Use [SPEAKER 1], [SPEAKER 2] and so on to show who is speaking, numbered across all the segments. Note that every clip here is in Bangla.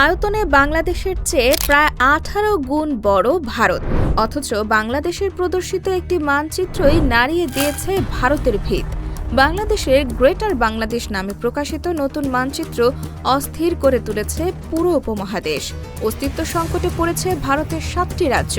[SPEAKER 1] আয়তনে বাংলাদেশের চেয়ে প্রায় আঠারো গুণ বড় ভারত। অথচ বাংলাদেশের প্রদর্শিত একটি মানচিত্রই নাড়িয়ে দিয়েছে ভারতের ভিত। বাংলাদেশের গ্রেটার বাংলাদেশ নামে প্রকাশিত নতুন মানচিত্র অস্থির করে তুলেছে পুরো উপমহাদেশ। অস্তিত্ব সংকটে পড়েছে ভারতের সাতটি রাজ্য।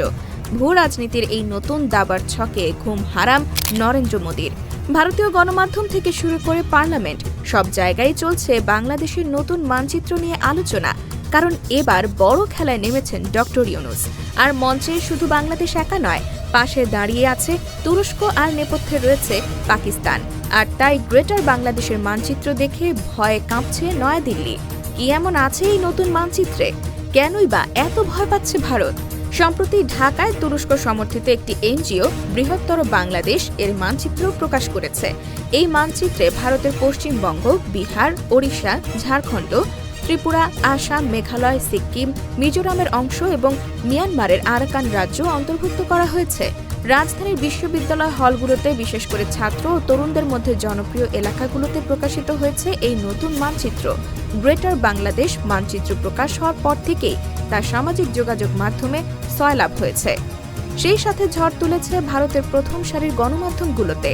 [SPEAKER 1] ভূ রাজনীতির এই নতুন দাবার ছকে ঘুম হারাম নরেন্দ্র মোদীর। ভারতীয় গণমাধ্যম থেকে শুরু করে পার্লামেন্ট, সব জায়গায় চলছে বাংলাদেশের নতুন মানচিত্র নিয়ে আলোচনা। কারণ এবার বড় খেলায় নেমেছেন ডক্টর ইউনুস। আর মঞ্চে শুধু বাংলাদেশ একা নয়, পাশে দাঁড়িয়ে আছে তুরস্ক আর নেপথ্যে রয়েছে পাকিস্তান। আর তাই গ্রেটার বাংলাদেশের মানচিত্র দেখে ভয়ে কাঁপছে নয়াদিল্লি। কি এমন আছে এই নতুন মানচিত্রে? কেনই বা এত ভয় পাচ্ছে ভারত? সম্প্রতি ঢাকায় তুরস্ক সমর্থিত একটি এনজিও বৃহত্তর বাংলাদেশ এর মানচিত্র প্রকাশ করেছে। এই মানচিত্রে ভারতের পশ্চিমবঙ্গ, বিহার, ওড়িশা, ঝাড়খণ্ড ত্রিপুরা, আসাম, মেঘালয়, সিকিম, মিজোরামের অংশ এবং মিয়ানমারের আরাকান রাজ্য অন্তর্ভুক্ত করা হয়েছে। রাজধানীর বিশ্ববিদ্যালয় হলগুলোতে বিশেষ করে ছাত্র ও তরুণদের মধ্যে জনপ্রিয় এলাকাগুলোতে প্রকাশিত হয়েছে এই নতুন মানচিত্র। গ্রেটার বাংলাদেশ মানচিত্র প্রকাশ হওয়ার পর থেকেই তা সামাজিক যোগাযোগ মাধ্যমে সয়লাভ হয়েছে। সেই সাথে ঝড় তুলেছে ভারতের প্রথম সারির গণমাধ্যমগুলোতে।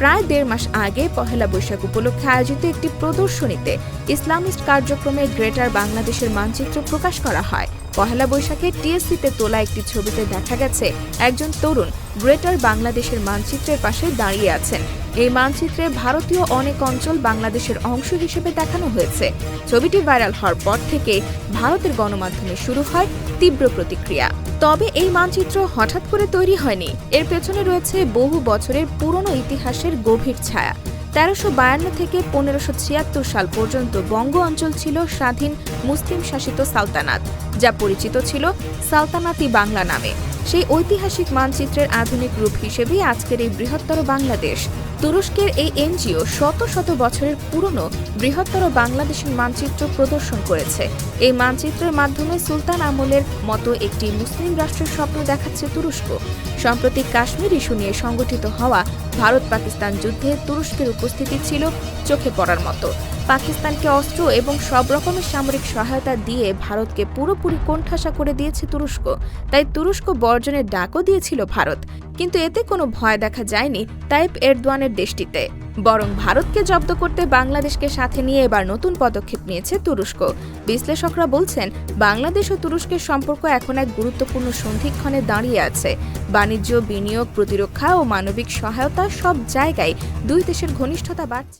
[SPEAKER 1] প্রায় দেড় মাস আগে পহেলা বৈশাখ উপলক্ষে আয়োজিত একটি প্রদর্শনীতে ইসলামিস্ট কার্যক্রমে গ্রেটার বাংলাদেশের মানচিত্র প্রকাশ করা হয়। পহেলা বৈশাখে টিএসসিতে তোলা একটি ছবিতে দেখা গেছে একজন তরুণ গ্রেটার বাংলাদেশের মানচিত্রের পাশে দাঁড়িয়ে আছেন। এই মানচিত্রে ভারতীয় অনেক অঞ্চল বাংলাদেশের অংশ হিসেবে দেখানো হয়েছে। ছবিটি ভাইরাল হওয়ার পর থেকে ভারতের গণমাধ্যমে শুরু হয় তীব্র প্রতিক্রিয়া। তবে এই মানচিত্র হঠাৎ করে তৈরি হয়নি। এর পেছনে রয়েছে বহু বছরের পুরনো ইতিহাসের গভীর ছায়া। তেরোশো বায়ান্ন থেকে পনেরোশো ছিয়াত্তর সাল পর্যন্ত বঙ্গ অঞ্চল ছিল স্বাধীন মুসলিম শাসিত সালতানাত, যা পরিচিত ছিল সালতানাতি বাংলা নামে। সেই ঐতিহাসিক মানচিত্রের আধুনিক রূপ হিসেবেই আজকের এই বৃহত্তর বাংলাদেশ। তুরস্কের এই এনজিও শত শত বছরের পুরনো বৃহত্তর বাংলাদেশের মানচিত্র প্রদর্শন করেছে। এই মানচিত্রের মাধ্যমে সুলতান আমলের মতো একটি মুসলিম রাষ্ট্রের স্বপ্ন দেখাচ্ছে তুরস্ক। সম্প্রতি কাশ্মীর ইস্যু নিয়ে সংগঠিত হওয়া ভারত পাকিস্তান যুদ্ধে তুরস্কের উপস্থিতি ছিল চোখে পড়ার মতো। পাকিস্তানকে অস্ত্র এবং সব রকমের সামরিক সহায়তা দিয়ে ভারতকে পুরোপুরি কোণঠাসা করে দিয়েছে তুরস্ক। তাই তুরস্ক বর্জনের ডাকও দিয়েছিল ভারত। কিন্তু এতে কোনো ভয় দেখা যায়নি তাইপ এরদোয়ানের দেশটিতে। বরং ভারতকে জব্দ করতে বাংলাদেশকে সাথে নিয়ে এবার নতুন পদক্ষেপ নিয়েছে তুরস্ক। বিশ্লেষকরা বলছেন, বাংলাদেশ ও তুরস্কের সম্পর্ক এখন এক গুরুত্বপূর্ণ সন্ধিক্ষণে দাঁড়িয়ে আছে। বাণিজ্য, বিনিয়োগ, প্রতিরক্ষা ও মানবিক সহায়তা সব জায়গায় দুই দেশের ঘনিষ্ঠতা বাড়ছে।